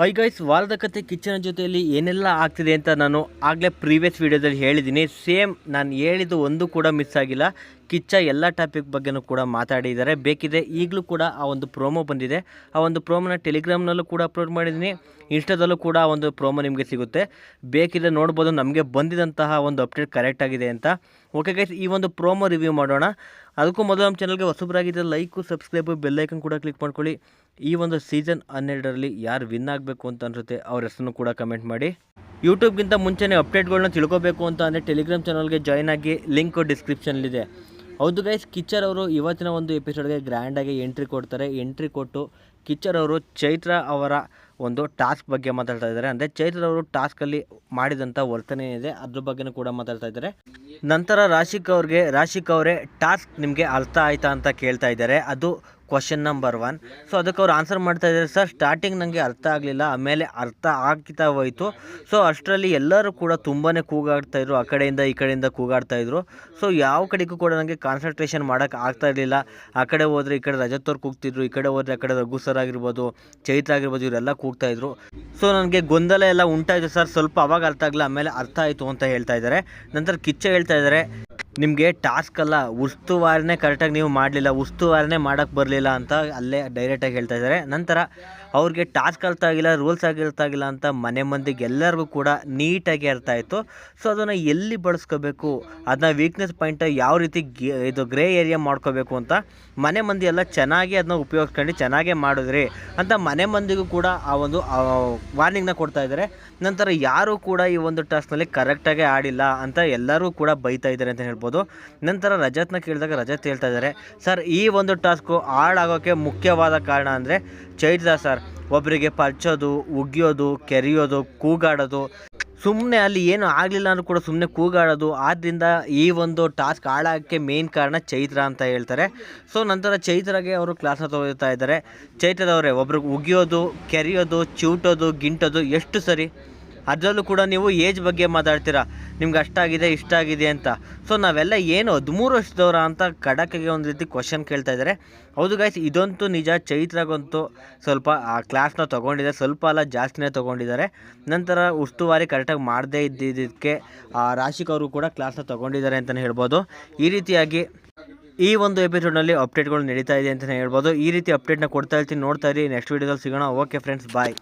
High guys ವಾರದ ಕತೆ ಕಿಚ್ಚನ ಜೊತೆಯಲ್ಲಿ ಏನೆಲ್ಲ ಆಗ್ತಿದೆ ಅಂತ ನಾನು ಆಗಲೇ ಪ್ರೀವಿಯಸ್ ವೀಡಿಯೋದಲ್ಲಿ ಹೇಳಿದ್ದೀನಿ. ಸೇಮ್ ನಾನು ಹೇಳಿದ್ದು ಒಂದು ಕೂಡ ಮಿಸ್ ಆಗಿಲ್ಲ. ಕಿಚ್ಚ ಎಲ್ಲ ಟಾಪಿಕ್ ಬಗ್ಗೆನೂ ಕೂಡ ಮಾತಾಡಿದ್ದಾರೆ. ಬೇಕಿದೆ ಈಗಲೂ ಕೂಡ ಆ ಒಂದು ಪ್ರೋಮೋ ಬಂದಿದೆ. ಆ ಒಂದು ಪ್ರೋಮೋನ ಟೆಲಿಗ್ರಾಮ್ನಲ್ಲೂ ಕೂಡ ಅಪ್ಲೋಡ್ ಮಾಡಿದ್ದೀನಿ. ಇನ್ಸ್ಟಾದಲ್ಲೂ ಕೂಡ ಒಂದು ಪ್ರೋಮೋ ನಿಮಗೆ ಸಿಗುತ್ತೆ. ಬೇಕಿದೆ ನೋಡ್ಬೋದು, ನಮಗೆ ಬಂದಿದಂತಹ ಒಂದು ಅಪ್ಡೇಟ್ ಕರೆಕ್ಟ್ ಆಗಿದೆ ಅಂತ. ಓಕೆ ಗೈಸ್ ಈ ಒಂದು ಪ್ರೋಮೋ ರಿವ್ಯೂ ಮಾಡೋಣ. ಅದಕ್ಕೂ ಮೊದಲು ನಮ್ಮ ಚಾನಲ್ಗೆ ಹೊಸಬರಾಗಿದ್ದರೆ ಲೈಕು ಸಬ್ಸ್ಕ್ರೈಬು ಬೆಲ್ಲೈಕನ್ ಕೂಡ ಕ್ಲಿಕ್ ಮಾಡ್ಕೊಳ್ಳಿ. ಈ ಒಂದು ಸೀಸನ್ ಹನ್ನೆರಡರಲ್ಲಿ ಯಾರು ವಿನ್ ಆಗಬೇಕು ಅಂತ ಅನಿಸುತ್ತೆ, ಅವ್ರ ಹೆಸರನ್ನು ಕೂಡ ಕಮೆಂಟ್ ಮಾಡಿ. ಯೂಟ್ಯೂಬ್ಗಿಂತ ಮುಂಚೆನೇ ಅಪ್ಡೇಟ್ಗಳನ್ನ ತಿಳ್ಕೋಬೇಕು ಅಂತ ಅಂದರೆ ಟೆಲಿಗ್ರಾಮ್ ಚಾನಲ್ಗೆ ಜಾಯ್ನ್ ಆಗಿ ಲಿಂಕ್ ಡಿಸ್ಕ್ರಿಪ್ಷನಲ್ಲಿದೆ ಹೌದು ಗೈಸ್ ಕಿಚ್ಚರ್ ಅವರು ಇವತ್ತಿನ ಒಂದು ಎಪಿಸೋಡ್ಗೆ ಗ್ರ್ಯಾಂಡಾಗಿ ಎಂಟ್ರಿ ಕೊಡ್ತಾರೆ. ಎಂಟ್ರಿ ಕೊಟ್ಟು ಕಿಚ್ಚರ್ ಅವರು ಚೈತ್ರ ಅವರ ಒಂದು ಟಾಸ್ಕ್ ಬಗ್ಗೆ ಮಾತಾಡ್ತಾ ಇದ್ದಾರೆ. ಅಂದರೆ ಚೈತ್ರ ಅವರು ಟಾಸ್ಕಲ್ಲಿ ಮಾಡಿದಂಥ ವರ್ತನೆ ಇದೆ ಅದ್ರ ಬಗ್ಗೆನೂ ಕೂಡ ಮಾತಾಡ್ತಾ ಇದ್ದಾರೆ. ನಂತರ ರಾಶಿಕ್ ಅವ್ರಿಗೆ, ರಾಶಿಕ್ ಅವರೇ ಟಾಸ್ಕ್ ನಿಮಗೆ ಅರ್ಥ ಆಯ್ತಾ ಅಂತ ಕೇಳ್ತಾ ಇದ್ದಾರೆ. ಅದು ಕ್ವಶನ್ ನಂಬರ್ ಒನ್ ಸೊ ಅದಕ್ಕೆ ಅವ್ರು ಆನ್ಸರ್ ಮಾಡ್ತಾ ಇದ್ದಾರೆ. ಸರ್ ಸ್ಟಾರ್ಟಿಂಗ್ ನನಗೆ ಅರ್ಥ ಆಗಲಿಲ್ಲ. ಆಮೇಲೆ ಅರ್ಥ ಆಗ್ತಾ ಹೋಯಿತು. ಸೊ ಅಷ್ಟರಲ್ಲಿ ಎಲ್ಲರೂ ಕೂಡ ತುಂಬಾ ಕೂಗಾಡ್ತಾ ಇದ್ರು. ಆ ಕಡೆಯಿಂದ ಈ ಕಡೆಯಿಂದ ಕೂಗಾಡ್ತಾ ಇದ್ರು. ಸೊ ಯಾವ ಕಡೆಗೂ ಕೂಡ ನನಗೆ ಕಾನ್ಸಂಟ್ರೇಷನ್ ಮಾಡೋಕ್ಕೆ ಆಗ್ತಾ ಇರಲಿಲ್ಲ. ಆ ಕಡೆ ಹೋದರೆ ಈ ಕಡೆ ರಜತ್ ಕೂಗ್ತಿದ್ರು. ಈ ಕಡೆ ಹೋದರೆ ಆ ಕಡೆ ರಘು ಸರ್ ಆಗಿರ್ಬೋದು, ಚೈತ್ರ ಆಗಿರ್ಬೋದು, ಇವರೆಲ್ಲ ಕೂಗ್ತಾ ಇದ್ರು. ಸೊ ನನಗೆ ಗೊಂದಲ ಎಲ್ಲ ಉಂಟಾಯಿತು ಸರ್ ಸ್ವಲ್ಪ ಅವಾಗ ಅರ್ಥ ಆಗಲ್ಲ ಆಮೇಲೆ ಅರ್ಥ ಆಯಿತು ಅಂತ ಹೇಳ್ತಾ ಇದ್ದಾರೆ. ನಂತರ ಕಿಚ್ಚ ಹೇಳ್ತಾ ಇದ್ದಾರೆ. ನಿಮಗೆ ಟಾಸ್ಕ್ ಅಲ್ಲ, ಉಸ್ತುವಾರಿನೇ ಕರೆಕ್ಟಾಗಿ ನೀವು ಮಾಡಲಿಲ್ಲ, ಉಸ್ತುವಾರಿನೇ ಮಾಡೋಕ್ಕೆ ಬರಲಿಲ್ಲ ಅಂತ ಅಲ್ಲೇ ಡೈರೆಕ್ಟಾಗಿ ಹೇಳ್ತಾ ಇದ್ದಾರೆ. ನಂತರ ಅವ್ರಿಗೆ ಟಾಸ್ಕ್ ಅರ್ಥ ಆಗಿಲ್ಲ ರೂಲ್ಸ್ ಆಗಿರ್ತಾಗಿಲ್ಲ ಅಂತ ಮನೆ ಮಂದಿಗೆ ಎಲ್ಲರಿಗೂ ಕೂಡ ನೀಟಾಗಿ ಅರ್ಥ ಆಯಿತು. ಸೊ ಅದನ್ನು ಎಲ್ಲಿ ಬಳಸ್ಕೋಬೇಕು? ಅದನ್ನ ವೀಕ್ನೆಸ್ ಪಾಯಿಂಟ್ ಯಾವ ರೀತಿ ಇದು ಗ್ರೇ ಏರಿಯಾ ಮಾಡ್ಕೋಬೇಕು ಅಂತ ಮನೆ ಮಂದಿ ಎಲ್ಲ ಚೆನ್ನಾಗಿ ಅದನ್ನ ಉಪಯೋಗಿಸ್ಕೊಂಡು ಚೆನ್ನಾಗೇ ಮಾಡಿದ್ರಿ ಅಂತ ಮನೆ ಮಂದಿಗೂ ಕೂಡ ಆ ಒಂದು ವಾರ್ನಿಂಗ್ನ ಕೊಡ್ತಾ ಇದ್ದಾರೆ. ನಂತರ ಯಾರೂ ಕೂಡ ಈ ಒಂದು ಟಾಸ್ಕ್ನಲ್ಲಿ ಕರೆಕ್ಟಾಗಿ ಆಡಿಲ್ಲ ಅಂತ ಎಲ್ಲರೂ ಕೂಡ ಬೈತಾ ಇದ್ದಾರೆ ಅಂತ ಹೇಳ್ಬೋದು. ನಂತರ ರಜತ್ನ ಕೇಳಿದಾಗ ರಜತ್ ಹೇಳ್ತಾ ಇದ್ದಾರೆ, ಸರ್, ಈ ಒಂದು ಟಾಸ್ಕು ಹಾಳಾಗೋಕ್ಕೆ ಮುಖ್ಯವಾದ ಕಾರಣ ಅಂದರೆ ಚೈತ್ರ ಸರ್. ಒಬ್ಬರಿಗೆ ಪರ್ಚೋದು ಉಗಿಯೋದು, ಕೆರೆಯೋದು, ಕೂಗಾಡೋದು. ಸುಮ್ಮನೆ ಅಲ್ಲಿ ಏನು ಆಗಲಿಲ್ಲ ಅಂದ್ರೂ ಕೂಡ ಸುಮ್ಮನೆ ಕೂಗಾಡೋದು. ಆದ್ದರಿಂದ ಈ ಒಂದು ಟಾಸ್ಕ್ ಹಾಳಾಗೋಕ್ಕೆ ಮೇನ್ ಕಾರಣ ಚೈತ್ರ ಅಂತ ಹೇಳ್ತಾರೆ. ಸೊ, ನಂತರ ಚೈತ್ರಗೆ ಅವರು ಕ್ಲಾಸ್ನ ತಗೋತಾ ಇದ್ದಾರೆ. ಚೈತ್ರದವರೇ ಒಬ್ರಿಗೆ ಉಗಿಯೋದು, ಕೆರೆಯೋದು ಚಿವುಟೋದು ಗಿಂಟೋದು ಎಷ್ಟು ಸರಿ ಅದರಲ್ಲೂ ಕೂಡ ನೀವು ಏಜ್ ಬಗ್ಗೆ ಮಾತಾಡ್ತೀರಾ? ನಿಮ್ಗೆ ಅಷ್ಟಾಗಿದೆ ಇಷ್ಟ ಆಗಿದೆ ಅಂತ. ಸೊ ನಾವೆಲ್ಲ ಏನು ಹದಿಮೂರು ವರ್ಷದವರ ಅಂತ ಕಡಕಿಗೆ ಒಂದು ರೀತಿ ಕ್ವಶನ್ ಕೇಳ್ತಾ ಇದ್ದಾರೆ. ಹೌದು ಗಾಯ್ಸ್ ಇದಂತೂ ನಿಜ, ಚೈತ್ರಗಂತೂ ಸ್ವಲ್ಪ, ಆ ಕ್ಲಾಸ್ನ ತೊಗೊಂಡಿದ್ದಾರೆ. ಸ್ವಲ್ಪ ಅಲ್ಲ, ಜಾಸ್ತಿನೇ ತೊಗೊಂಡಿದ್ದಾರೆ. ನಂತರ ಉಸ್ತುವಾರಿ ಕರೆಕ್ಟಾಗಿ ಮಾಡದೇ ಇದ್ದಿದ್ದಕ್ಕೆ, ಆ, ರಾಶಿಕ್ ಅವರು ಕೂಡ ಕ್ಲಾಸ್ನ ತೊಗೊಂಡಿದ್ದಾರೆ ಅಂತಲೇ ಹೇಳ್ಬೋದು. ಈ ರೀತಿಯಾಗಿ ಈ ಒಂದು ಎಪಿಸೋಡ್ನಲ್ಲಿ ಅಪ್ಡೇಟ್ಗಳು ನಡೀತಾ ಇದೆ ಅಂತಲೇ ಹೇಳ್ಬೋದು. ಈ ರೀತಿ ಅಪ್ಡೇಟ್ನ ಕೊಡ್ತಾ ಇರ್ತೀನಿ. ನೋಡ್ತಾ ಇರಿ. ನೆಕ್ಸ್ಟ್ ವೀಡಿಯೋದಲ್ಲಿ ಸಿಗೋಣ. Okay friends bye